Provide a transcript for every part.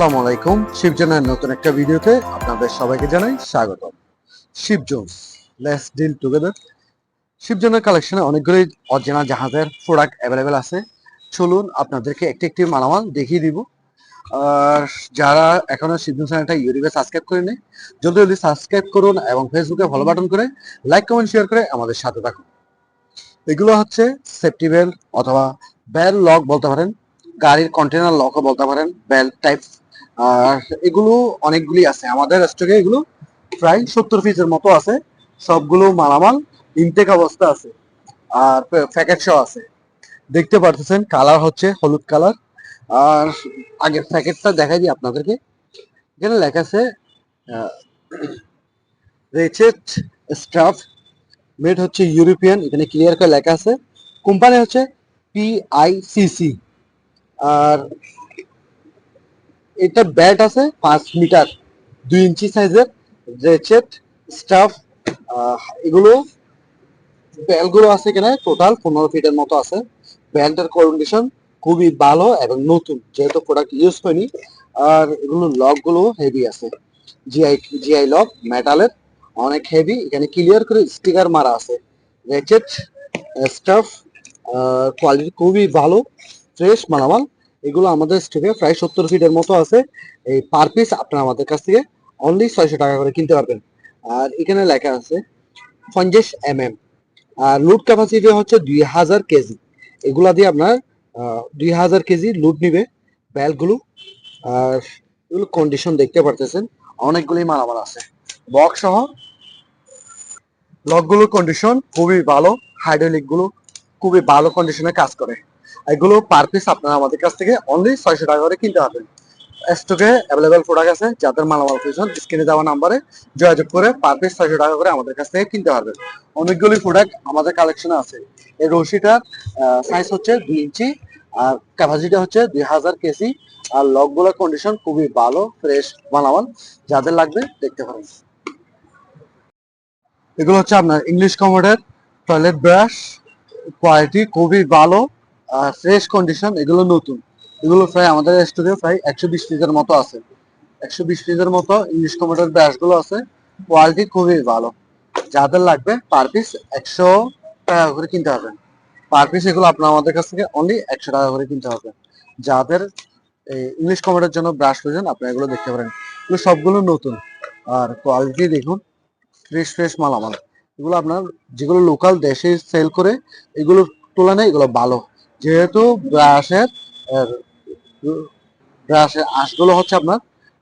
আসসালামু আলাইকুম। শিবজনের নতুন একটা ভিডিওতে আপনাদের সবাইকে জানাই স্বাগতম। শিব জোনস লেটস ডিল টুগেদার শিবজনের কালেকশনে অনেকগুলি অরিজিনাল জাহাজের প্রোডাক্ট অ্যাভেলেবেল আছে। চলুন আপনাদেরকে একটি একটি মালামাল দেখিয়ে দিব। আর যারা এখনও শিবজন চ্যানেলটা ইউটিউবে সাবস্ক্রাইব করেনি জলদি জলদি সাবস্ক্রাইব করুন এবং ফেসবুকে ফলো বাটন করে লাইক কমেন্ট শেয়ার করে আমাদের সাথে থাকুন। এগুলো হচ্ছে সেফটি বেল্ট অথবা বেল লক বলতে পারেন। গাড়ির কন্টেনার লকও বলতে পারেন। বেল্ট টাইপ আর এগুলো অনেকগুলি আছে। আমাদের স্টকে এগুলো প্রায় সত্তর পিসের মতো আছে। সবগুলো মালামাল ইনটেক অবস্থা আছে। আর প্যাকেট সহ আছে। দেখতে পারতেছেন কালার হচ্ছে হলুদ কালার আর আগের প্যাকেটটা দেখাই দিই আপনাদেরকে। এখানে লেখা আছে রেচেট স্টাফ মেড হচ্ছে ইউরোপিয়ান এখানে ক্লিয়ার করে লেখা আছে। কোম্পানি হচ্ছে পিআইসিসি আর এটা ব্যাট আছে পাঁচ মিটার, দুই ইঞ্চি সাইজের, রেচেট, স্টাফ এগুলো ব্যালগুলো আছে এখানে টোটাল পনেরো ফিটের মতো আছে। ব্যান্ডের কন্ডিশন খুবই ভালো এবং নতুন, যেহেতু প্রোডাক্ট ইউজ হয়নি, আর এগুলো লকগুলো হেভি আছে জিআই জিআই লক মেটালের অনেক হেভি এখানে ক্লিয়ার করে স্টিকার মারা আছে। রেচেট স্টাফ কোয়ালিটি খুবই ভালো ফ্রেশ মালামাল। এগুলো আমাদের স্টকে প্রায় সত্তর ফিটের মতো আছে। এই পার পিস আপনারা আমাদের কাছ থেকে অনলি ছয়শো টাকা করে কিনতে পারবেন। আর এখানে লেখা আছে পঞ্চাশ এম এম আর লুট ক্যাপাসিটি হচ্ছে দুই হাজার কেজি। এগুলা দিয়ে আপনার দুই হাজার কেজি লুট নিবে ব্যালগুলো আর এগুলো কন্ডিশন দেখতে পারতেছেন অনেকগুলি মালামাল আছে। বক্স সহ লকগুলোর কন্ডিশন খুবই ভালো হাইড্রোলিকগুলো খুবই ভালো কন্ডিশনে কাজ করে। এগুলো পার পিস আপনারা আমাদের কাছ থেকে অনলি ছয়শো টাকা করে কিনতে পারবেন। স্টকে অ্যাভেলেবেল প্রোডাক্ট আছে যাদের মালামাল প্রয়োজন স্ক্রিনে দেওয়া নাম্বারে যোগাযোগ করে পার পিস ছয়শো টাকা করে আমাদের কাছ থেকে কিনতে পারবেন। অনেকগুলি প্রোডাক্ট আমাদের কালেকশনে আছে। এই রশিটার সাইজ হচ্ছে দুই ইঞ্চি, আর ক্যাপাসিটি হচ্ছে দুই হাজার কেজি। আর লকগুলোর কন্ডিশন খুবই ভালো ফ্রেশ মালামাল। যাদের লাগবে দেখতে পারেন। এগুলো হচ্ছে আপনার ইংলিশ কমোডের টয়লেট ব্রাশ কোয়ালিটি খুবই ভালো। ফ্রেশ কন্ডিশন এগুলো নতুন। এগুলো প্রায় আমাদের স্টোরে প্রায় একশো বিশ পিসের মতো আছে। একশো বিশ পিসের মতো ইংলিশ কমোডের ব্রাশগুলো আছে। কোয়ালিটি খুবই ভালো। যাদের লাগবে পার পিস একশো টাকা করে কিনতে হবে। পার পিস এগুলো আপনার আমাদের কাছ থেকে অনলি একশো টাকা করে কিনতে হবে। যাদের ইংলিশ কমোডের জন্য ব্রাশ প্রয়োজন আপনি এগুলো দেখতে পারেন। এগুলো সবগুলো নতুন। আর কোয়ালিটি দেখুন ফ্রেশ ফ্রেশ মালামাল। এগুলো আপনার যেগুলো লোকাল দেশে সেল করে, এগুলোর তুলনায় এগুলো ভালো। যেহেতু ব্রাশের ব্রাশের আঁশগুলো হচ্ছে আপনার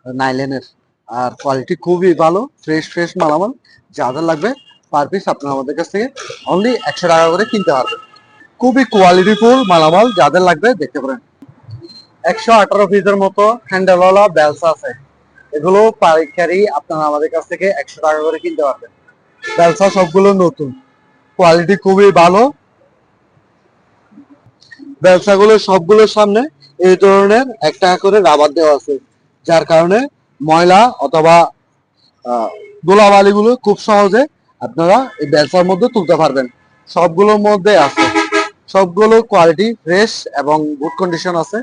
নাইলেনের। আর কোয়ালিটি খুবই ভালো ফ্রেশ ফ্রেশ মালামাল যাদের লাগবে পার পিস আপনার আমাদের কাছ থেকে অনলি একশো টাকা করে কিনতে পারবেন। খুবই কোয়ালিটিফুল মালামাল যাদের লাগবে দেখতে পারেন। একশো আঠারো পিসের মতো হ্যান্ডেলওয়ালা বেলস আছে। এগুলো পাইকারি আপনারা আমাদের কাছ থেকে একশো টাকা করে কিনতে পারবেন। ব্যবসা সবগুলো নতুন। কোয়ালিটি খুবই ভালো। ব্যবসাগুলো সবগুলোর সামনে এই ধরনের এক টাকা করে রাবার দেওয়া আছে, যার কারণে ময়লা অথবা গুলো খুব সহজে আপনারা এই ব্যবসার মধ্যে তুলতে পারবেন। সবগুলোর মধ্যে আছে। সবগুলো কোয়ালিটি ফ্রেশ এবং গুড কন্ডিশন আছে।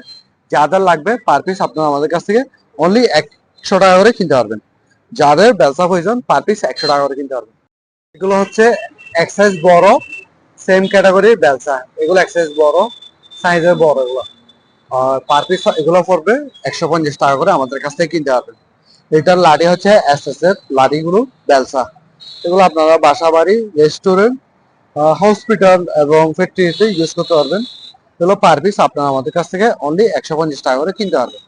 যাদের লাগবে পার পিস আপনারা আমাদের কাছ থেকে অনলি একশো টাকা করে কিনতে পারবেন। যাদের ব্যবসা প্রয়োজন পার পিস একশো টাকা করে কিনতে পারবেন। এগুলো হচ্ছে এক্সাইজ বড় সেম ক্যাটাগরি ব্যবসা। এগুলো এক্সাইজ বড়। সাইজের বড় এগুলো। আর পার পিস এগুলো পড়বে একশো পঞ্চাশ টাকা করে আমাদের কাছ থেকে কিনতে পারবেন। এটার লাঠি হচ্ছে এস এস এর লাঠিগুলো ব্যবসা এগুলো আপনারা বাসা বাড়ি রেস্টুরেন্ট হসপিটাল এবং ফ্যাক্টরিতে ইউজ করতে পারবেন। এগুলো পার পিস আপনারা আমাদের কাছ থেকে অনলি একশো পঞ্চাশ টাকা করে কিনতে পারবেন।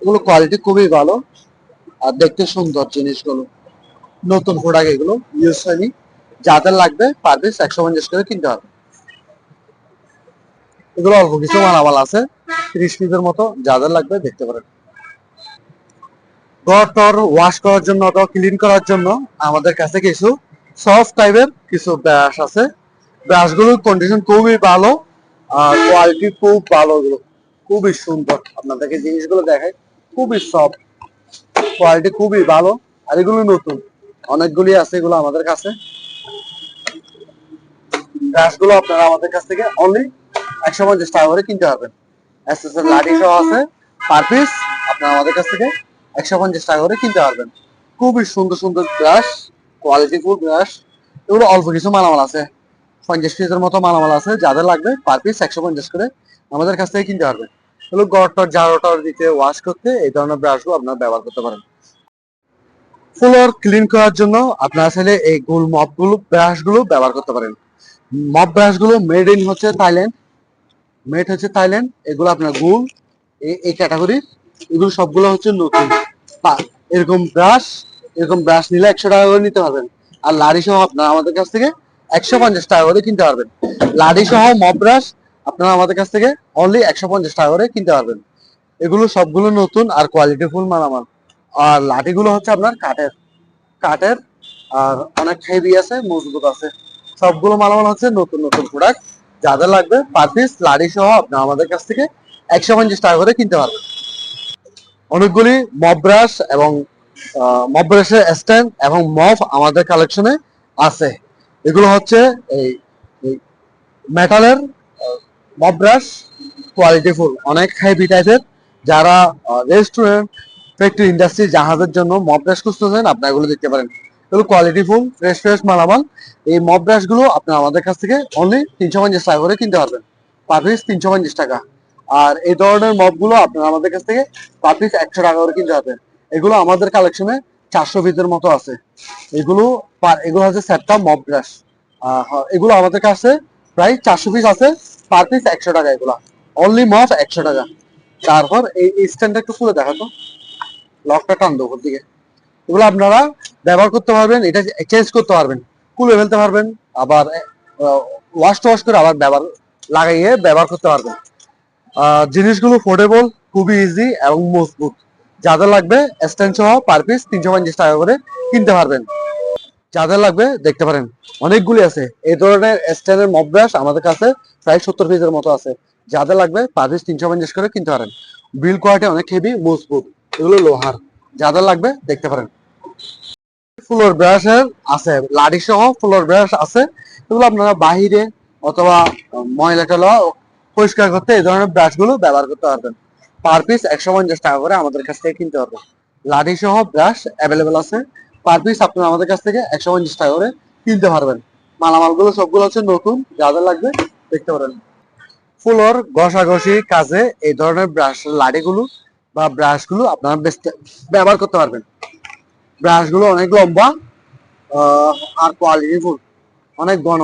এগুলো কোয়ালিটি খুবই ভালো আর দেখতে সুন্দর জিনিসগুলো। নতুন প্রোডাক্ট এগুলো ইউজ হয়নি। যাদের লাগবে পার পিস একশো পঞ্চাশ করে কিনতে হবে এগুলো অল্প কিছু মালামাল আছে ত্রিশ পিসের মতো যাদের লাগবে দেখতে পারেন। ঘর টর ওয়াশ করার জন্য অথবা ক্লিন করার জন্য আমাদের কাছে কিছু সফট টাইপের কিছু ব্রাশ আছে। ব্রাশগুলোর কন্ডিশন খুবই ভালো আর কোয়ালিটি খুব ভালো এগুলো। খুবই সুন্দর আপনাদেরকে জিনিসগুলো দেখায় খুবই সফট কোয়ালিটি খুবই ভালো আর এগুলো নতুন। অনেকগুলি আছে এগুলো আমাদের কাছে। ব্রাশগুলো আপনারা আমাদের কাছ থেকে অনলি একশো পঞ্চাশ টাকা করে কিনতে পারবেন। এস লাঠি সহ আছে পার পিস আপনারা আমাদের কাছ থেকে একশো পঞ্চাশ টাকা করে কিনতে পারবেন। খুবই সুন্দর সুন্দর ব্রাশ কোয়ালিটিফুল ব্রাশ এগুলো অল্প কিছু মালামাল আছে। পঞ্চাশ পিসের মতো মালামাল আছে, যাদের লাগবে পার পিস একশো পঞ্চাশ করে আমাদের কাছ থেকে কিনতে পারবেন। এগুলো গড়টর জারোটর দিতে ওয়াশ করতে এই ধরনের ব্রাশগুলো আপনারা ব্যবহার করতে পারেন। ফ্লোর ক্লিন করার জন্য আপনারা চাইলে এই গোল মপগুলো ব্রাশগুলো ব্যবহার করতে পারেন। মপ ব্রাশগুলো মেড ইন হচ্ছে থাইল্যান্ড মেড হচ্ছে থাইল্যান্ড এগুলো আপনার গোল এই- ক্যাটাগরি এগুলো সবগুলো হচ্ছে নতুন। এরকম ব্রাশ এরকম ব্রাশ নিলে একশো টাকা করে নিতে পারবেন। আর লাড়ি সহ আপনারা আমাদের কাছ থেকে একশো পঞ্চাশ টাকা করে কিনতে পারবেন। লাড়ি সহ মপ ব্রাশ আপনারা আমাদের কাছ থেকে অনলি একশো পঞ্চাশ টাকা করে কিনতে পারবেন। এগুলো সবগুলো নতুন আর কোয়ালিটি ফুল মালামাল। আর লাঠিগুলো হচ্ছে আপনার কাঠের। কাঠের আর অনেক হেভি আছে, মজবুত আছে। সবগুলো মালামাল হচ্ছে নতুন নতুন প্রোডাক্ট যাদের লাগবে পার পিস লাড়ি সহ আপনার আমাদের কাছ থেকে একশো পঞ্চাশ টাকা করে কিনতে পারবেন। অনেকগুলি মব ব্রাশ এবং মব ব্রাশের স্ট্যান্ড এবং মফ আমাদের কালেকশনে আছে। এগুলো হচ্ছে এই মেটালের মব ব্রাশ কোয়ালিটিফুল অনেক হেভি টাইপের যারা রেস্টুরেন্ট ফ্যাক্টরি ইন্ডাস্ট্রি জাহাজের জন্য মব ব্রাশ খুঁজতেছেন, আপনারা এগুলো দেখতে পারেন। এগুলো কোয়ালিটিফুল ফ্রেশ ফ্রেশ মালামাল। এই মব ব্রাশগুলো আপনারা আমাদের কাছ থেকে অনলি তিনশো পঞ্চাশ টাকা করে কিনতে পারবেন। পার পিস তিনশো পঞ্চাশ টাকা। আর এই ধরনের মবগুলো আপনারা আমাদের কাছ থেকে পার পিস একশো টাকা করে কিনতে পারবেন। এগুলো আমাদের কালেকশনে চারশো পিসের মতো আছে। এগুলো এগুলো হচ্ছে সেটটা মব ব্রাশ এগুলো আমাদের কাছে প্রায় চারশো পিস আছে পার পিস একশো টাকা এগুলো। অনলি মফ একশো টাকা। তারপর এই স্ট্যান্ডটা একটু খুলে দেখাতো। লকটা টান দেবো দিকে। এগুলো আপনারা ব্যবহার করতে পারবেন, এটা চেঞ্জ করতে পারবেন খুলে ফেলতে পারবেন, আবার ওয়াশ টু ওয়াশ করে আবার ব্যবহার লাগাইয়ে ব্যবহার করতে পারবেন। জিনিসগুলো ফোর্ডেবল খুবই ইজি এবং মজবুত। যাদের লাগবে স্ট্যান্ড সহ পার পিস তিনশো পঞ্চাশ টাকা করে কিনতে পারবেন। যাদের লাগবে দেখতে পারেন। অনেকগুলি আছে। এই ধরনের স্ট্যান্ডের মব ব্রাশ আমাদের কাছে প্রায় সত্তর পিসের মতো আছে। যাদের লাগবে পার পিস তিনশো পঞ্চাশ করে কিনতে পারেন। বিল কোয়ালিটি অনেক হেভি মজবুত। এগুলো লোহার। যাদের লাগবে দেখতে পারেন। ফ্লোর ব্রাশের আছে, লাডি সহ ফ্লোর ব্রাশ আছে। এগুলো আপনারা বাহিরে অথবা ময়লা টলা পরিষ্কার করতে এই ধরনের ব্রাশগুলো ব্যবহার করতে পারবেন। পার পিস একশো পঞ্চাশ টাকা করে আমাদের কাছ থেকে কিনতে পারবেন। লাডি সহ ব্রাশ অ্যাভেলেবেল আছে। পার পিস আপনারা আমাদের কাছ থেকে একশো পঞ্চাশ টাকা করে কিনতে পারবেন। মালামালগুলো সবগুলো হচ্ছে নতুন যাদের লাগবে দেখতে পারেন। ফুলোর ঘষাঘষি কাজে এই ধরনের ব্রাশ, লাডিগুলো বা ব্রাশগুলো আপনারা ব্যবহার করতে পারবেন। ব্রাশগুলো অনেক লম্বা আর কোয়ালিটি ফুল, অনেক ঘন।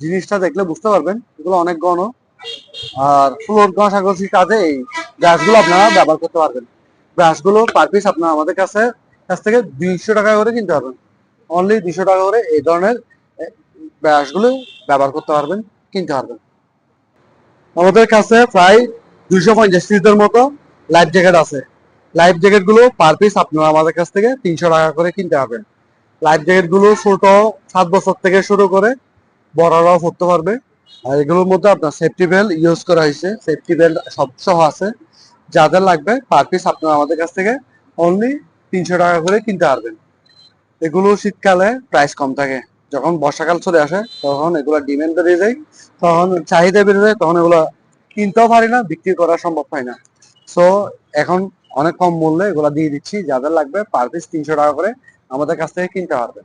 জিনিসটা দেখলে বুঝতে পারবেন, এগুলো অনেক ঘন। আর ফ্লোর ঘষাঘষি কাজে এই ব্রাশগুলো আপনারা ব্যবহার করতে পারবেন। ব্রাশগুলো পার পিস আপনারা আমাদের কাছে, কাছ থেকে দুইশো টাকা করে কিনতে পারবেন। অনলি দুইশো টাকা করে এই ধরনের ব্রাশগুলো ব্যবহার করতে পারবেন, কিনতে পারবেন। আমাদের কাছে প্রায় দুইশো পঞ্চাশ পিসের মতো লাইফ জ্যাকেট আছে। লাইফ জ্যাকেটগুলো পার পিস আপনারা আমাদের কাছ থেকে তিনশো টাকা করে কিনতে পারবেন। লাইফ জ্যাকেটগুলো ছোট, সাত বছর থেকে শুরু করে বড়রাও পড়তে পারবে। আর এগুলোর মধ্যে আপনার সেফটি বেল্ট ইউজ করা হয়েছে। সেফটি বেল্ট সব সহ আছে। যাদের লাগবে পার পিস আপনারা আমাদের কাছ থেকে অনলি তিনশো টাকা করে কিনতে পারবেন। এগুলো শীতকালে প্রাইস কম থাকে। যখন বর্ষাকাল চলে আসে, তখন এগুলো ডিমান্ড বেড়ে যায়। তখন চাহিদা বেড়ে যায়, তখন এগুলো কিনতেও পারি না, বিক্রি করা সম্ভব হয় না। সো এখন অনেক কম মূল্যে এগুলো দিয়ে দিচ্ছি। যাদের লাগবে পার পিস তিনশো টাকা করে আমাদের কাছ থেকে কিনতে পারবে।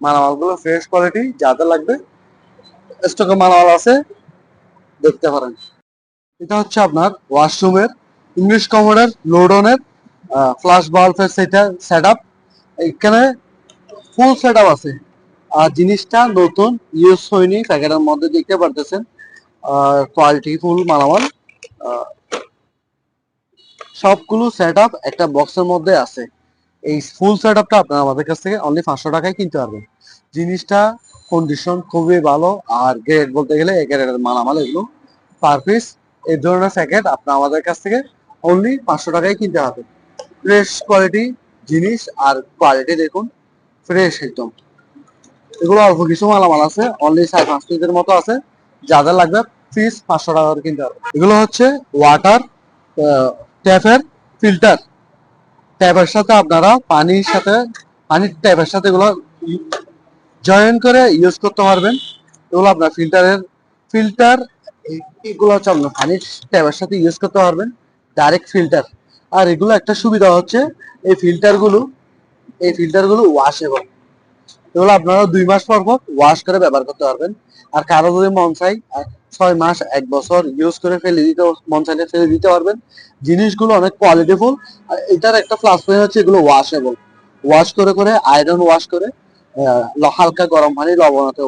মালামালগুলো ফ্রেশ কোয়ালিটি যাদের লাগবে স্টকে মালামাল আছে, দেখতে পারেন। এটা হচ্ছে আপনার ওয়াশরুমের ইংলিশ কমোডের লোডনের ফ্লাশ বাল্বের সেটা সেট আপ এখানে ফুল সেট আপ আছে। আর জিনিসটা নতুন ইউজ হয়নি, প্যাকেটের মধ্যে দেখতে পারতেছেন। কোয়ালিটি ফুল মালামাল। সবগুলো সেট একটা বক্সের মধ্যে আছে। এই ফুল সেট আপটা আপনারা আমাদের কাছ থেকে অনলি পাঁচশো টাকায় কিনতে পারবেন। জিনিসটা কন্ডিশন খুবই ভালো, আর গ্রেড বলতে গেলে এই গ্রেডের মালামাল এগুলো পার পিস এই ধরনের প্যাকেট আপনার আমাদের কাছ থেকে অনলি পাঁচশো টাকায় কিনতে হবে ফ্রেশ কোয়ালিটি জিনিস আর কোয়ালিটি দেখুন ফ্রেশ একদম। এগুলো অল্প কিছু মালামাল আছে অনলি সাড়ে পাঁচ পিসের মতো আছে। যাদের লাগবে পিস পাঁচশো টাকা কিনতে হবে এগুলো হচ্ছে ওয়াটার ট্যাপের ফিল্টার ট্যাপের সাথে আপনারা পানির সাথে, পানির ট্যাপের সাথে এগুলো জয়েন করে ইউজ করতে পারবেন। এগুলো আপনার ফিল্টারের ফিল্টার এগুলো হচ্ছে আপনার পানির ট্যাপের সাথে ইউজ করতে পারবেন ডাইরেক্ট ফিল্টার আর এগুলো একটা সুবিধা হচ্ছে, এই ফিল্টারগুলো এই ফিল্টারগুলো ওয়াশেবল এগুলো আপনারা দুই মাস পর পর ওয়াশ করে ব্যবহার করতে পারবেন। আর কারও যদি মন চাই ছয় মাস, এক বছর ইউজ করে ফেলে দিতে, মন চাইলে ফেলে দিতে পারবেন। জিনিসগুলো অনেক কোয়ালিটিফুল আর এটার একটা প্লাস পয়েন্ট হচ্ছে এগুলো ওয়াশেবল ওয়াশ করে করে আয়রন ওয়াশ করে হালকা গরম পানি লবণাতে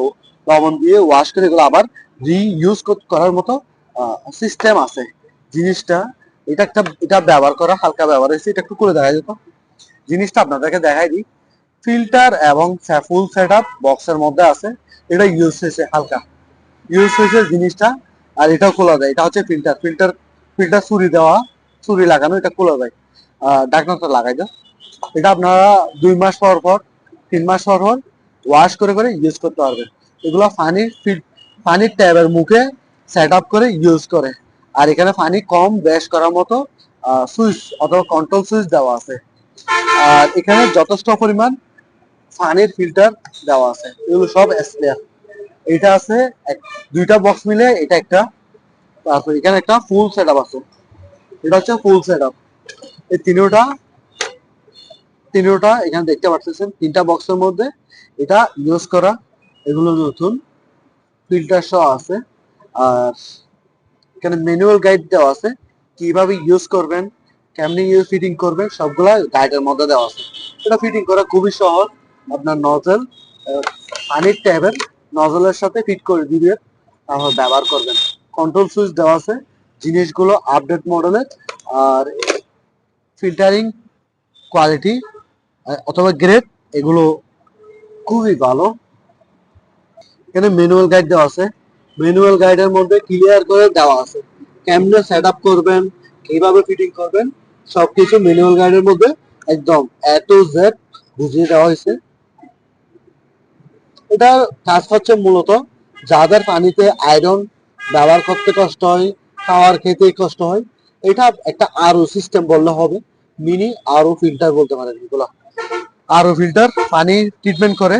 লবণ দিয়ে ওয়াশ করে এগুলো আবার রি ইউজ করার মতো সিস্টেম আছে। জিনিসটা, এটা একটা, এটা ব্যবহার করা, হালকা ব্যবহার হয়েছে, এটা একটু করে দেখা যেত। জিনিসটা আপনাদেরকে দেখাই দিই। ফিল্টার এবং ফুল সেট আপ বক্সের মধ্যে আছে। এটা ইউজ হয়েছে হালকা। ইউজ হয়েছে জিনিসটা আর এটাও খোলা যায়। এটা হচ্ছে ফিল্টার ফিল্টার ফিল্টার চুরি দেওয়া চুরি লাগানো এটা খোলা যায়। আহ, ঢাকনাটা লাগাই দাও। এটা আপনারা দুই মাস পর পর তিন মাস পর পর ওয়াশ করে করে ইউজ করতে পারবেন। এগুলো পানির পানির ট্যাবের মুখে সেট আপ করে ইউজ করে। আর এখানে পানি কম বেশ করার মতো সুইচ অথবা কন্ট্রোল সুইচ দেওয়া আছে। আর এখানে যথেষ্ট পরিমাণ পানির ফিল্টার দেওয়া আছে। এগুলো সব স্পেয়ার এটা আছে দুইটা বক্স মিলে এটা একটা তারপর এখানে একটা ফুল সেট আপ আছে। এটা হচ্ছে ফুল সেট আপ এই তিনোটা তিনোটা এখানে দেখতে পাচ্ছেন তিনটা বক্সের মধ্যে এটা ইউজ করা। এগুলো নতুন। ফিল্টার সহ আছে। আর এখানে ম্যানুয়াল গাইড দেওয়া আছে। কীভাবে ইউজ করবেন, কেমনি ইউজ ফিটিং করবেন, সবগুলা গাইডের মধ্যে দেওয়া আছে। এটা ফিটিং করা খুবই সহজ। আপনার নজল পানির ট্যাবের নজলের সাথে ফিট করে দিবে। তারপর ব্যবহার করবেন। কন্ট্রোল সুইচ দেওয়া আছে। জিনিসগুলো আপডেট মডেলের আর ফিল্টারিং কোয়ালিটি অথবা গ্রেড এগুলো খুবই ভালো। এখানে ম্যানুয়াল গাইড দেওয়া আছে। ম্যানুয়াল গাইডের মধ্যে ক্লিয়ার করে দেওয়া আছে। কেমনে সেট আপ করবেন, কীভাবে ফিটিং করবেন, সবকিছু ম্যানুয়াল গাইডের মধ্যে একদম এ টু জেড বুঝিয়ে দেওয়া হয়েছে। এটার কাজ হচ্ছে মূলত যাদের পানিতে আয়রন ব্যবহার করতে কষ্ট হয়, খাওয়ার খেতে কষ্ট হয়, এটা একটা আরও সিস্টেম বললে হবে মিনি আরও ফিল্টার বলতে পারেন এগুলো। আরও ফিল্টার পানি ট্রিটমেন্ট করে,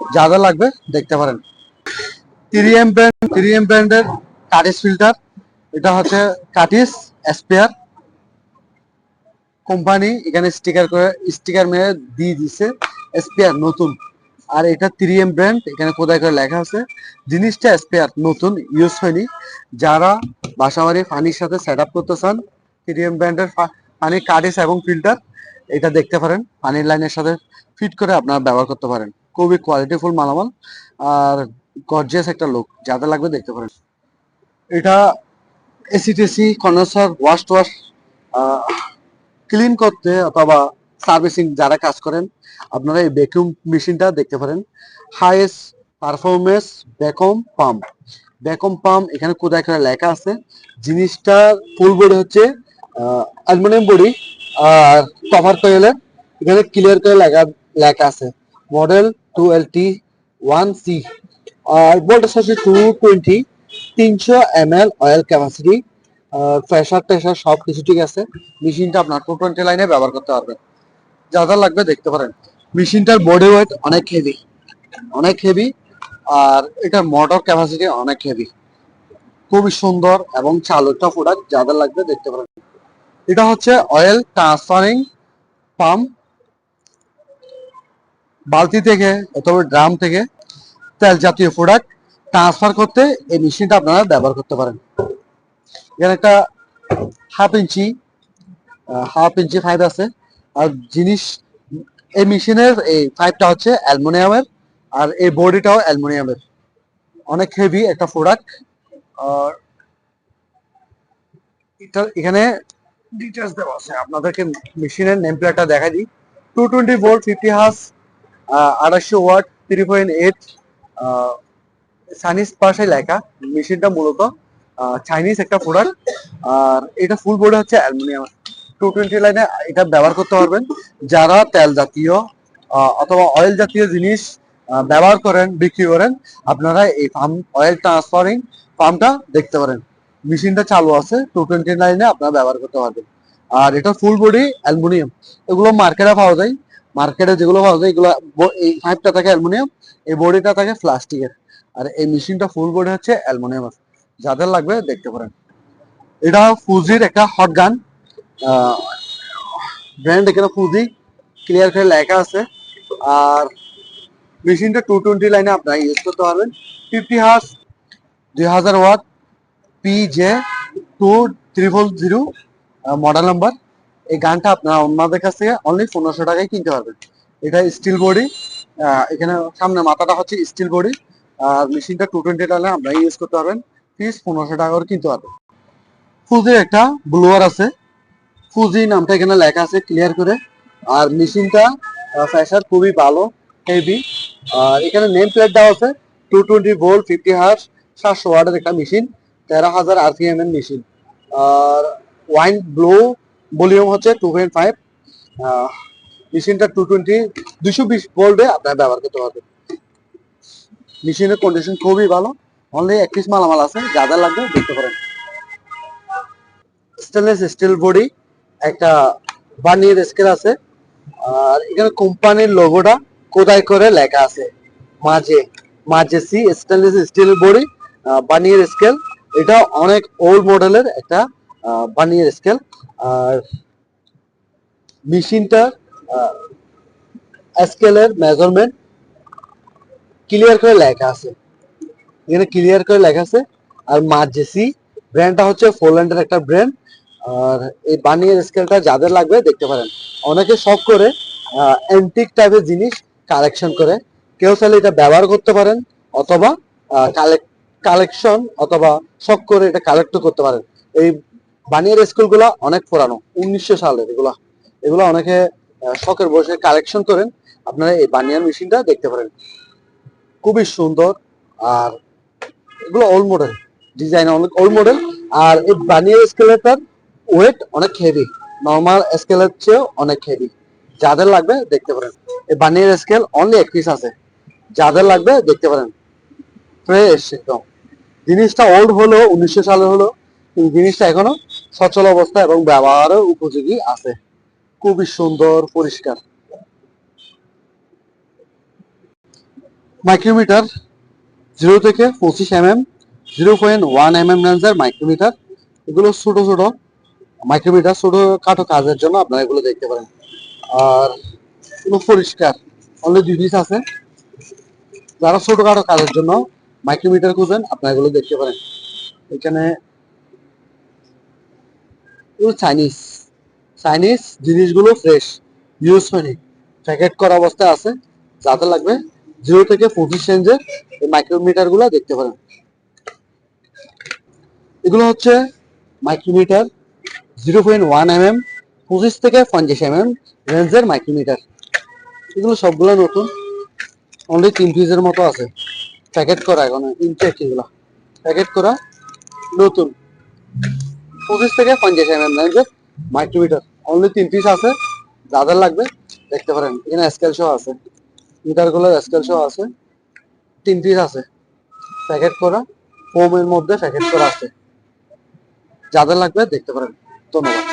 যা যা লাগবে দেখতে পারেন। থ্রি ব্র্যান্ড ব্র্যান্ডের কাটিস ফিল্টার এটা হচ্ছে কাটিস স্পেয়ার কোম্পানি এখানে স্টিকার করে স্টিকার মেরে দিয়ে দিছে স্পেয়ার নতুন। আর এটা থ্রি এম ব্র্যান্ড এখানে কোথায় করে লেখা আছে। জিনিসটা স্পেয়ার নতুন ইউজ হয়নি। যারা বাসাবাড়ি পানির সাথে সেট আপ করতে চান থ্রি এম ব্র্যান্ডের পানির কাটিস এবং ফিল্টার এটা দেখতে পারেন। পানির লাইনের সাথে ফিট করে আপনারা ব্যবহার করতে পারেন। খুবই কোয়ালিটিফুল মালামাল আর গর্জিয়াস একটা লুক যাদের লাগবে দেখতে পারেন। এটা ACTC condenser wash wash clean করতে অথবা সার্ভিসিং যারা কাজ করেন, আপনারা এই ভ্যাকুম মেশিনটা দেখতে পারেন। Highest performance vacuum pump vacuum pump এখানে কোথায় করে লেখা আছে? জিনিসটার ফুল বডি হচ্ছে অ্যালুমিনিয়াম বডি আর কভার কয়েলের এখানে ক্লিয়ার করে লেখা লেখা আছে। Model two L T one C আর ভোল্টেজ হচ্ছে টু টোয়েন্টি তিনশো M L oil capacity pressure টেশার সব কিছু ঠিক আছে। মেশিনটা আপনার টু টোয়েন্টি লাইনে ব্যবহার করতে পারবেন। যা যা লাগবে দেখতে পারেন। মেশিনটার বডি ওয়েট অনেক হেভি অনেক হেভি আর এটার মোটর ক্যাপাসিটি অনেক হেভি খুবই সুন্দর এবং চালু একটা প্রোডাক্ট যাদের লাগবে দেখতে পারেন। এটা হচ্ছে অয়েল ট্রান্সফারিং পাম্প বালতি থেকে অথবা ড্রাম থেকে তেল জাতীয় প্রোডাক্ট ট্রান্সফার করতে এই মেশিনটা আপনারা ব্যবহার করতে পারেন। এখানে একটা half inch half inch pipe আছে। জিনিস, এই মেশিনের এই পাইপটা হচ্ছে অ্যালুমিনিয়ামের, আর এই বডিটাও অ্যালুমিনিয়ামের। অনেক হেভি একটা প্রোডাক্ট আর এটা এখানে ডিটেলস দেওয়া আছে। আপনাদেরকে মেশিনের নেম প্লেটটা দেখা দিই টু টোয়েন্টি ভোল্ট ফিফটি হাস আড়াইশো watt three point eight Chinese পাশে লেখা মেশিনটা মূলত চাইনিজ একটা প্রোডাক্ট আর এটা ফুল বডি হচ্ছে অ্যালুমিনিয়াম। টু টোয়েন্টি লাইনে এটা ব্যবহার করতে পারবেন। যারা তেল জাতীয় অথবা অয়েল জাতীয় জিনিস ব্যবহার করেন, বিক্রি করেন, আপনারা এই পাম্প অয়েল ট্রান্সফারিং পাম্পটা দেখতে পারেন। মেশিনটা চালু আছে টু টোয়েন্টি লাইনে আপনারা ব্যবহার করতে পারবেন। আর এটা ফুল বডি অ্যালুমিনিয়াম। এগুলো মার্কেটে পাওয়া যায়। মার্কেটে যেগুলো পাওয়া যায়, এগুলো এই পাইপটা থাকে অ্যালুমিনিয়াম, এই বডিটা থাকে প্লাস্টিকের আর এই মেশিনটা ফুল বডি হচ্ছে অ্যালুমিনিয়াম। যাদের লাগবে দেখতে পারেন। এটা ফুজির একটা হট গান ব্র্যান্ড এখানে ফুজি ক্লিয়ার করে লেখা আছে। আর মেশিনটা টু টোয়েন্টি লাইনে আপনারা ইউজ করতে পারবেন। ফিফটি হার্স দুই হাজার watt P J two triple zero model number এই গানটা আপনারা অন্যদের কাছ থেকে অনলি পনেরোশো টাকায় কিনতে পারবেন। এটা স্টিল বডি এখানে সামনে মাথাটা হচ্ছে স্টিল বডি আর মেশিনটা টু টোয়েন্টি লাইনে আপনারা ইউজ করতে পারবেন। পিস পনেরোশো টাকা করে কিনতে পারবেন। ফুজির একটা ব্লোয়ার আছে। ফুজি নামটা এখানে লেখা আছে ক্লিয়ার করে। আর মেশিনটা ফ্যাশার খুবই ভালো হেভি আর এখানে নেম প্লেট দেওয়া আছে two twenty volt fifty hertz সাতশো ওয়ার্ডের একটা মেশিন তেরো হাজার আরপিএম এর মেশিন আর ওয়াইন ব্লো ভলিউম হচ্ছে টু পয়েন্ট ফাইভ মেশিনটা টু টোয়েন্টি দুশো বিশ ভোল্টে আপনার ব্যবহার করতে পারবেন। মেশিনের কন্ডিশন খুবই ভালো অনলি এক পিস মালামাল আছে, যা যা লাগবে দেখতে পারেন। স্টেনলেস স্টিল বডি একটা বানিয়ে স্কেল আছে। আর এখানে কোম্পানির লোগোটা কোদাই করে লেখা আছে। মাঝে মাঝে সি স্টেনলেস স্টিল বডি বানিয়ের স্কেল এটা অনেক ওল্ড মডেলের একটা বানিয়ের স্কেল আর মেশিনটা স্কেলের মেজারমেন্ট ক্লিয়ার করে লেখা আছে। এখানে ক্লিয়ার করে লেখা আছে। আর মাঝেসি ব্র্যান্ডটা হচ্ছে ফোল্যান্ডের একটা ব্র্যান্ড আর এই বানিয়ার স্কেলটা যাদের লাগবে, দেখতে পারেন, অনেকে শখ করে অ্যান্টিক টাইপের জিনিস কালেকশন করে। কেউ চাইলে এটা ব্যবহার করতে পারেন, অথবা কালেকশন অথবা শখ করে এটা কালেক্ট করতে পারেন। এই বানিয়ার স্কুলগুলা অনেক পুরানো, উনিশশো সালের এগুলা। এগুলো অনেকে শখের বসে কালেকশন করেন। আপনারা এই বানিয়ার মেশিনটা দেখতে পারেন। খুবই সুন্দর, আর এগুলো ওল্ড মডেল ডিজাইন অনেক ওল্ড মডেল আর এই বানিয়ার স্কেলেটার ওয়েট অনেক হেভি নর্মাল স্কেলের চেয়েও অনেক হেভি যাদের লাগবে দেখতে পারেন। এই বানিয়ার স্কেল অনলি এক পিস আছে। যাদের লাগবে দেখতে পারেন। ফ্রেশ একদম। জিনিসটা ওল্ড হলো উনিশশো সালে হলো কিন্তু জিনিসটা এখনও সচল অবস্থা এবং ব্যবহারও উপযোগী আছে। খুবই সুন্দর, পরিষ্কার। মাইক্রোমিটার জিরো থেকে পঁচিশ M M zero point one M M রেঞ্জের মাইক্রোমিটার। এগুলো ছোট ছোট। মাইক্রোমিটার ছোট খাটো কাজের জন্য আপনারা এগুলো দেখতে পারেন। আর এগুলো পরিষ্কার অনলি দুই পিস আছে। যারা ছোটখাটো কাজের জন্য মাইক্রোমিটার খুঁজেন, আপনারা এগুলো দেখতে পারেন। এখানে চাইনিজ চাইনিজ জিনিসগুলো ফ্রেশ ইউজ হয়নি। প্যাকেট করা অবস্থায় আছে, যাতে লাগবে জিরো থেকে পঁচিশ রেঞ্জের এই মাইক্রোমিটারগুলো দেখতে পারেন। এগুলো হচ্ছে micrometer zero point one M M পঁচিশ থেকে পঞ্চাশ এম এম রেঞ্জের মাইক্রোমিটার এগুলো সবগুলো নতুন। অনলি তিন পিসের মতো আছে। প্যাকেট করা এখন ইনটেক এগুলো। প্যাকেট করা নতুন। পঁচিশ থেকে পঞ্চাশ এম এম রেঞ্জের মাইক্রোমিটার অনলি তিন পিস আছে যাদের লাগবে, দেখতে পারেন। এখানে স্কেল শো আছে। মিটারগুলোর স্কেল শো আছে। তিন পিস আছে। প্যাকেট করা। ফোমের মধ্যে প্যাকেট করা আছে। যাদের লাগবে, দেখতে পারেন। 懂了吧。